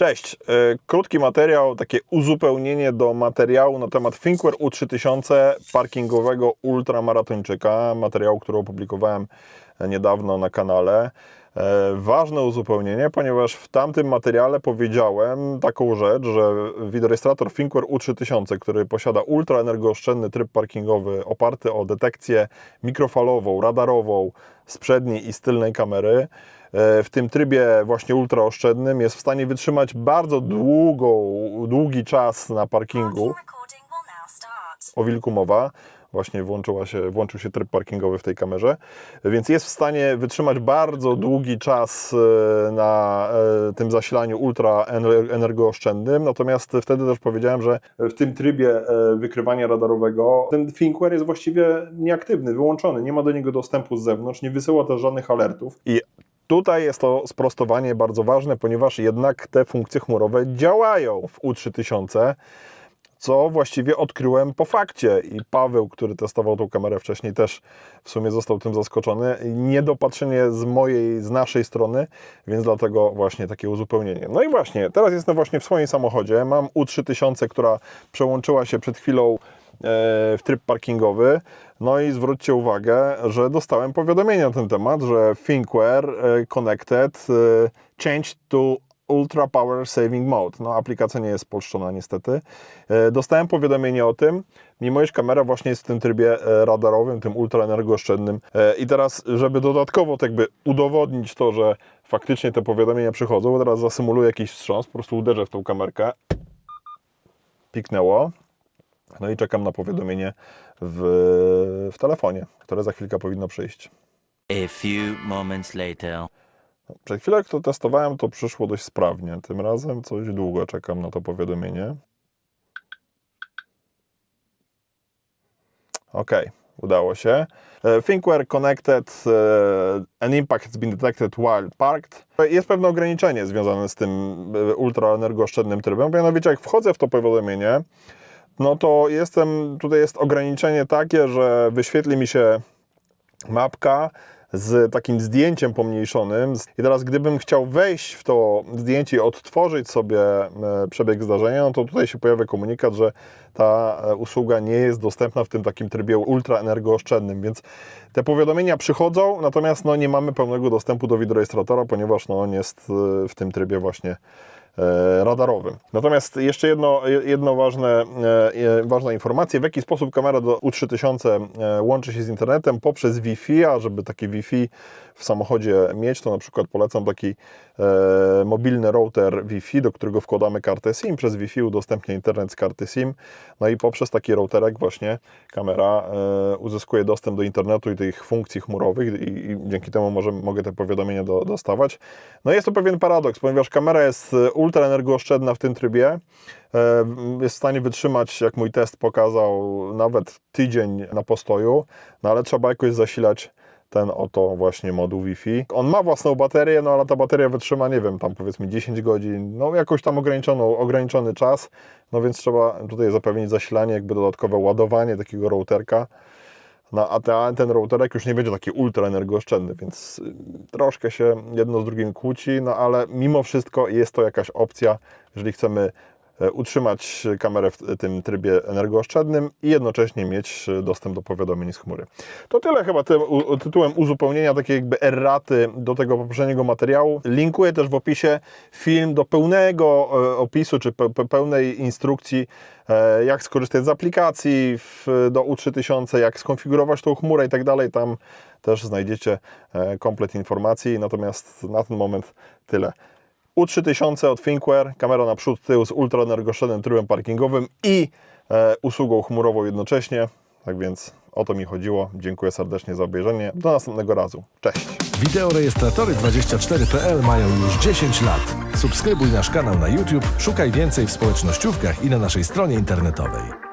Cześć. E, Krótki materiał, takie uzupełnienie do materiału na temat Thinkware U3000 parkingowego ultramaratończyka. Materiału, który opublikowałem niedawno na kanale. E, Ważne uzupełnienie, ponieważ w tamtym materiale powiedziałem taką rzecz, że wideorejestrator Thinkware U3000, który posiada ultraenergooszczędny tryb parkingowy oparty o detekcję mikrofalową, radarową z przedniej i z tylnej kamery, e, w tym trybie właśnie ultraoszczędnym jest w stanie wytrzymać bardzo długą, długi czas na parkingu. O wilku mowa. Właśnie włączyła się, włączył się tryb parkingowy w tej kamerze, więc jest w stanie wytrzymać bardzo długi czas e, na e, tym zasilaniu ultra ener- energooszczędnym. Natomiast wtedy też powiedziałem, że w tym trybie e, wykrywania radarowego ten Thinkware jest właściwie nieaktywny, wyłączony, nie ma do niego dostępu z zewnątrz, nie wysyła też żadnych alertów. I Tutaj jest to sprostowanie bardzo ważne, ponieważ jednak te funkcje chmurowe działają w U3000 co właściwie odkryłem po fakcie. I Paweł, który testował tą kamerę wcześniej, też w sumie został tym zaskoczony. Niedopatrzenie z mojej, z naszej strony, więc dlatego właśnie takie uzupełnienie. No i właśnie, teraz jestem właśnie w swoim samochodzie. Mam U3000, która przełączyła się przed chwilą e, w tryb parkingowy. No i zwróćcie uwagę, że dostałem powiadomienie na ten temat, że Thinkware e, Connected e, changed to Ultra Power Saving Mode. No, aplikacja nie jest polszczona niestety. E, Dostałem powiadomienie o tym, mimo iż kamera właśnie jest w tym trybie e, radarowym, tym ultraenergooszczędnym. E, I teraz, żeby dodatkowo tak jakby udowodnić to, że faktycznie te powiadomienia przychodzą, teraz zasymuluję jakiś wstrząs, po prostu uderzę w tą kamerkę. Piknęło. No i czekam na powiadomienie w, w telefonie, które za chwilkę powinno przyjść. A few moments later. Przed chwilą, jak to testowałem, to przyszło dość sprawnie. Tym razem coś długo czekam na to powiadomienie. Ok, udało się. E, Thinkware connected, e, an impact has been detected while parked. Jest pewne ograniczenie związane z tym e, ultraenergooszczędnym trybem, mianowicie jak wchodzę w to powiadomienie, no to jestem, tutaj jest ograniczenie takie, że wyświetli mi się mapka z takim zdjęciem pomniejszonym. I teraz, gdybym chciał wejść w to zdjęcie i odtworzyć sobie e, przebieg zdarzenia, no to tutaj się pojawia komunikat, że ta e, usługa nie jest dostępna w tym takim trybie ultraenergooszczędnym, więc te powiadomienia przychodzą, natomiast no, nie mamy pełnego dostępu do wideorejestratora, ponieważ no, on jest e, w tym trybie właśnie radarowym. Natomiast jeszcze jedno, jedno ważne, e, e, ważna informacja, w jaki sposób kamera do U3000 e, łączy się z internetem poprzez Wi-Fi, a żeby takie Wi-Fi w samochodzie mieć, to na przykład polecam taki e, mobilny router Wi-Fi, do którego wkładamy kartę SIM, przez Wi-Fi udostępnia internet z karty SIM, no i poprzez taki routerek właśnie kamera e, uzyskuje dostęp do internetu i tych funkcji chmurowych i, i dzięki temu może, mogę te powiadomienia do, dostawać. No jest to pewien paradoks, ponieważ kamera jest e, ultraenergooszczędna w tym trybie, e, jest w stanie wytrzymać, jak mój test pokazał, nawet tydzień na postoju, no ale trzeba jakoś zasilać ten oto właśnie moduł Wi-Fi. On ma własną baterię, no ale ta bateria wytrzyma, nie wiem, tam powiedzmy 10 godzin, no jakoś tam ograniczoną, ograniczony czas, no więc trzeba tutaj zapewnić zasilanie, jakby dodatkowe ładowanie takiego routerka. No a te, ten routerek już nie będzie taki ultra energooszczędny, więc y, troszkę się jedno z drugim kłóci, no ale mimo wszystko jest to jakaś opcja, jeżeli chcemy utrzymać kamerę w tym trybie energooszczędnym i jednocześnie mieć e, dostęp do powiadomień z chmury. To tyle chyba tym u- tytułem uzupełnienia takiej jakby erraty do tego poprzedniego materiału. Linkuję też w opisie film do pełnego e, opisu czy pe- pe- pełnej instrukcji e, jak skorzystać z aplikacji do U3000, jak skonfigurować tą chmurę i tak dalej. Tam też znajdziecie e, komplet informacji. Natomiast na ten moment tyle. U3000 od Thinkware, kamera na przód, tył z ultraenergooszczędnym trybem parkingowym i e, usługą chmurową jednocześnie. Tak więc o to mi chodziło. Dziękuję serdecznie za obejrzenie. Do następnego razu. Cześć! Wideorejestratory24.pl mają już 10 lat. Subskrybuj nasz kanał na YouTube, szukaj więcej w społecznościówkach i na naszej stronie internetowej.